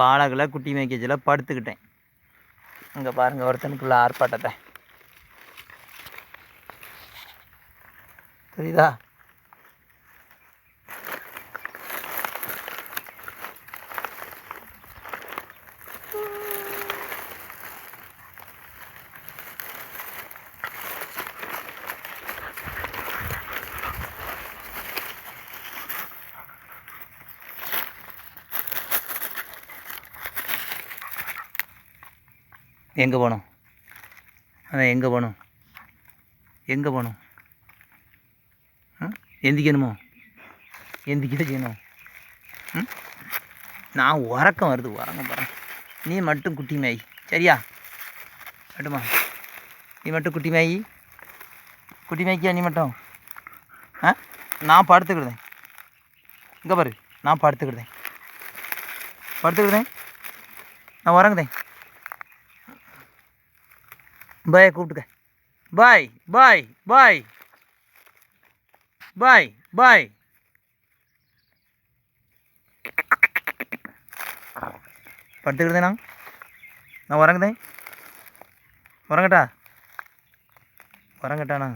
வாழைகளை குட்டி மேய்க்கச்சில் படுத்துக்கிட்டேன். இங்கே பாருங்கள் ஒருத்தனுக்குள்ள ஆர்ப்பாட்டத்தை. தெரியுதா? எங்கே போகணும் அதான் எங்கே போகணும் எங்கே போகணும் ம் எந்திக்கணுமோ? எந்திக்கிட்ட செய்யணும். ம்? நான் உறக்கம் வருது உறங்க போகிறேன் நீ மட்டும் குட்டி மேய். சரியா? மட்டுமா? நீ மட்டும் குட்டி மாயி. குட்டி மாய்க்கியா நீ மட்டும்? ஆ? நான் படுத்துக்கிடுதேன். இங்கே பாரு நான் படுத்துக்கிடுதேன். படுத்துக்கிடுதேன். நான் உறங்குதேன். பாய் கூப்பிட்டுக்க. பாய் பாய் பாய். பாய் பாய். படுத்துக்கிட்டேனா நான் உறங்குதேன். உறங்கட்டா? உறங்கட்டாண்ணா